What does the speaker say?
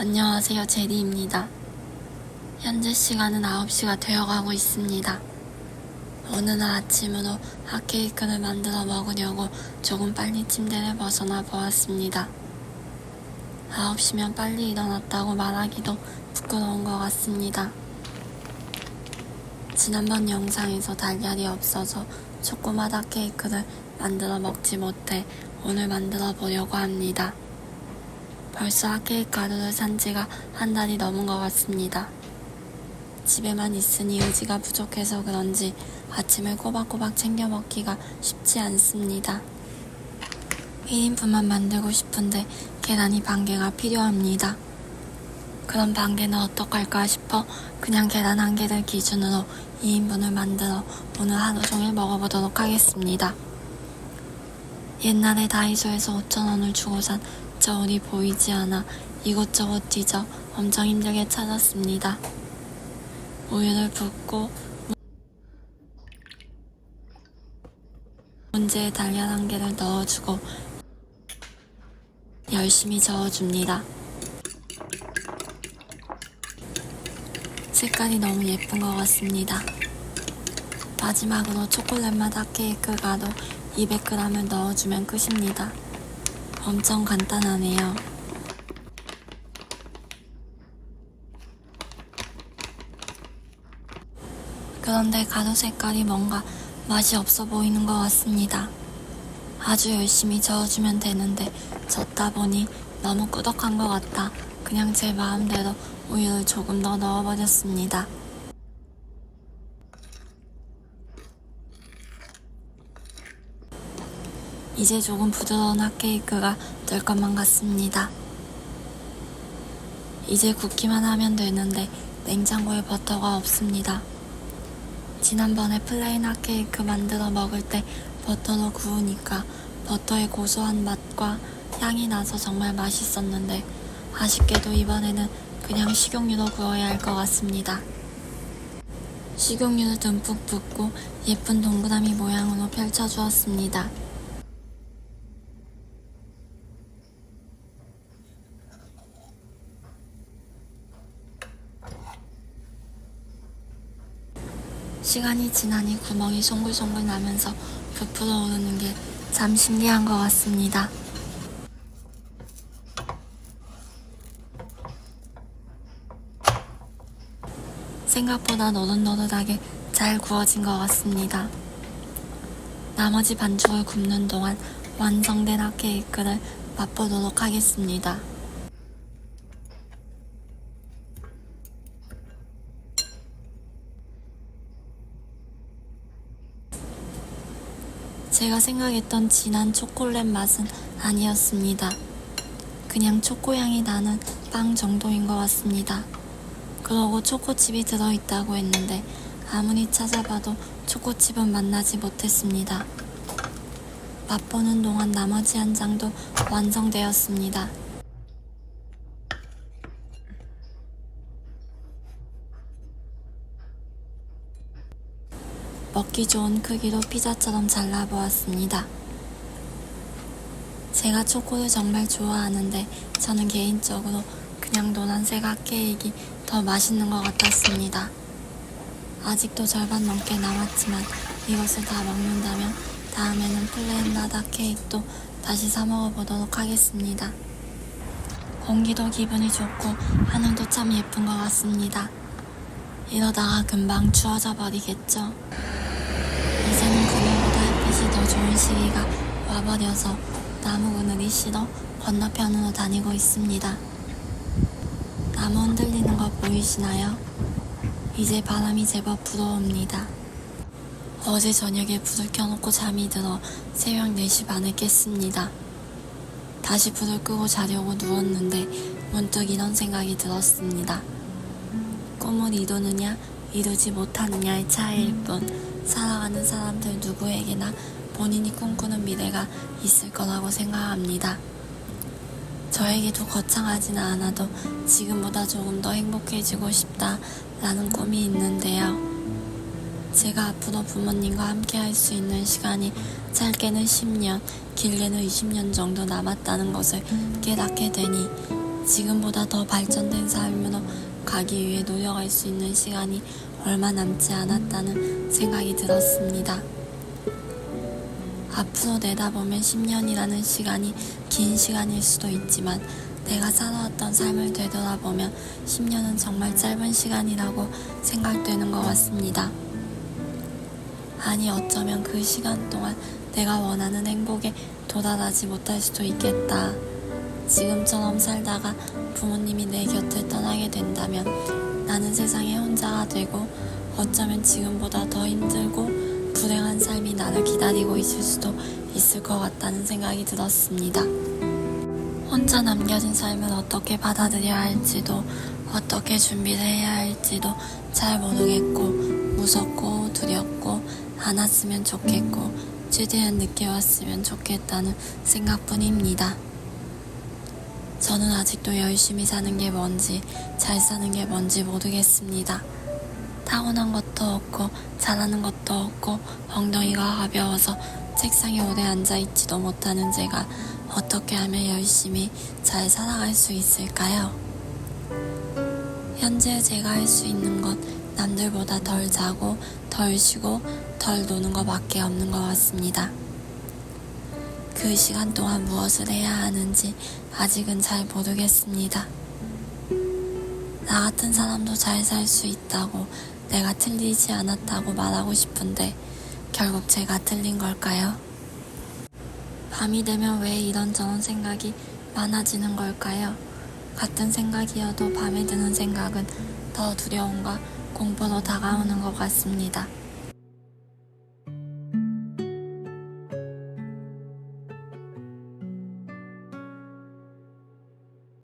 안녕하세요, 제리입니다. 현재 시간은 9시가 되어가고 있습니다. 어느 날 아침으로 핫케이크를 만들어 먹으려고 조금 빨리 침대를 벗어나 보았습니다. 9시면 빨리 일어났다고 말하기도 부끄러운 것 같습니다. 지난번 영상에서 달걀이 없어서 초코맛 핫케이크를 만들어 먹지 못해 오늘 만들어 보려고 합니다. 벌써 핫케이크 가루를 산 지가 한 달이 넘은 것 같습니다. 집에만 있으니 의지가 부족해서 그런지 아침을 꼬박꼬박 챙겨 먹기가 쉽지 않습니다. 1인분만 만들고 싶은데 계란이 반 개가 필요합니다. 그럼 반 개는 어떡할까 싶어 그냥 계란 한 개를 기준으로 2인분을 만들어 오늘 하루 종일 먹어보도록 하겠습니다. 옛날에 다이소에서 5천원을 주고 산 저울이 보이지 않아 이곳저곳 뒤져 엄청 힘들게 찾았습니다. 우유를 붓고 문제에 달걀 한 개를 넣어주고 열심히 저어줍니다. 색깔이 너무 예쁜 것 같습니다. 마지막으로 초콜릿 맛 핫케이크 가루 200g을 넣어주면 끝입니다. 엄청 간단하네요. 그런데 가루 색깔이 뭔가 맛이 없어 보이는 것 같습니다. 아주 열심히 저어주면 되는데 젓다 보니 너무 꾸덕한 것 같아 그냥 제 마음대로 우유를 조금 더 넣어버렸습니다. 이제 조금 부드러운 핫케이크가 될 것만 같습니다. 이제 굽기만 하면 되는데 냉장고에 버터가 없습니다. 지난번에 플레인 핫케이크 만들어 먹을 때 버터로 구우니까 버터의 고소한 맛과 향이 나서 정말 맛있었는데 아쉽게도 이번에는 그냥 식용유로 구워야 할 것 같습니다. 식용유를 듬뿍 붓고 예쁜 동그라미 모양으로 펼쳐주었습니다. 시간이 지나니 구멍이 송글송글 나면서 부풀어 오르는 게 참 신기한 것 같습니다. 생각보다 노릇노릇하게 잘 구워진 것 같습니다. 나머지 반죽을 굽는 동안 완성된 핫케이크를 맛보도록 하겠습니다. 제가 생각했던 진한 초콜릿 맛은 아니었습니다. 그냥 초코향이 나는 빵 정도인 것 같습니다. 그러고 초코칩이 들어있다고 했는데 아무리 찾아봐도 초코칩은 만나지 못했습니다. 맛보는 동안 나머지 한 장도 완성되었습니다. 먹기 좋은 크기로 피자처럼 잘라보았습니다. 제가 초코를 정말 좋아하는데 저는 개인적으로 그냥 노란색 핫케이크가 더 맛있는 것 같았습니다. 아직도 절반 넘게 남았지만 이것을 다 먹는다면 다음에는 플레인 맛 핫케이크도 다시 사 먹어보도록 하겠습니다. 공기도 기분이 좋고 하늘도 참 예쁜 것 같습니다. 이러다가 금방 추워져 버리겠죠? 이제는 그늘보다 햇빛이 더 좋은 시기가 와버려서 나무 그늘이 싫어 건너편으로 다니고 있습니다. 나무 흔들리는 거 보이시나요? 이제 바람이 제법 불어옵니다. 어제 저녁에 불을 켜놓고 잠이 들어 새벽 4시 반에 깼습니다. 다시 불을 끄고 자려고 누웠는데 문득 이런 생각이 들었습니다. 꿈을 이루느냐 이루지 못하느냐의 차이일 뿐 살아가는 사람들 누구에게나 본인이 꿈꾸는 미래가 있을 거라고 생각합니다. 저에게도 거창하지는 않아도 지금보다 조금 더 행복해지고 싶다라는 꿈이 있는데요. 제가 앞으로 부모님과 함께 할 수 있는 시간이 짧게는 10년, 길게는 20년 정도 남았다는 것을 깨닫게 되니 지금보다 더 발전된 삶으로 가기 위해 노력할 수 있는 시간이 얼마 남지 않았다는 생각이 들었습니다. 앞으로 내다보면 10년이라는 시간이 긴 시간일 수도 있지만 내가 살아왔던 삶을 되돌아보면 10년은 정말 짧은 시간이라고 생각되는 것 같습니다. 아니 어쩌면 그 시간 동안 내가 원하는 행복에 도달하지 못할 수도 있겠다. 지금처럼 살다가 부모님이 내 곁을 떠나게 된다면 나는 세상에 혼자가 되고 어쩌면 지금보다 더 힘들고 불행한 삶이 나를 기다리고 있을 수도 있을 것 같다는 생각이 들었습니다. 혼자 남겨진 삶을 어떻게 받아들여야 할지도 어떻게 준비를 해야 할지도 잘 모르겠고 무섭고 두렵고 안 왔으면 좋겠고 최대한 늦게 왔으면 좋겠다는 생각뿐입니다. 저는 아직도 열심히 사는 게 뭔지 잘 사는 게 뭔지 모르겠습니다. 타고난 것도 없고 잘하는 것도 없고 엉덩이가 가벼워서 책상에 오래 앉아있지도 못하는 제가 어떻게 하면 열심히 잘 살아갈 수 있을까요? 현재 제가 할 수 있는 건 남들보다 덜 자고 덜 쉬고 덜 노는 것밖에 없는 것 같습니다. 그 시간 동안 무엇을 해야 하는지 아직은 잘 모르겠습니다. 나 같은 사람도 잘 살 수 있다고 내가 틀리지 않았다고 말하고 싶은데 결국 제가 틀린 걸까요? 밤이 되면 왜 이런저런 생각이 많아지는 걸까요? 같은 생각이어도 밤에 드는 생각은 더 두려움과 공포로 다가오는 것 같습니다.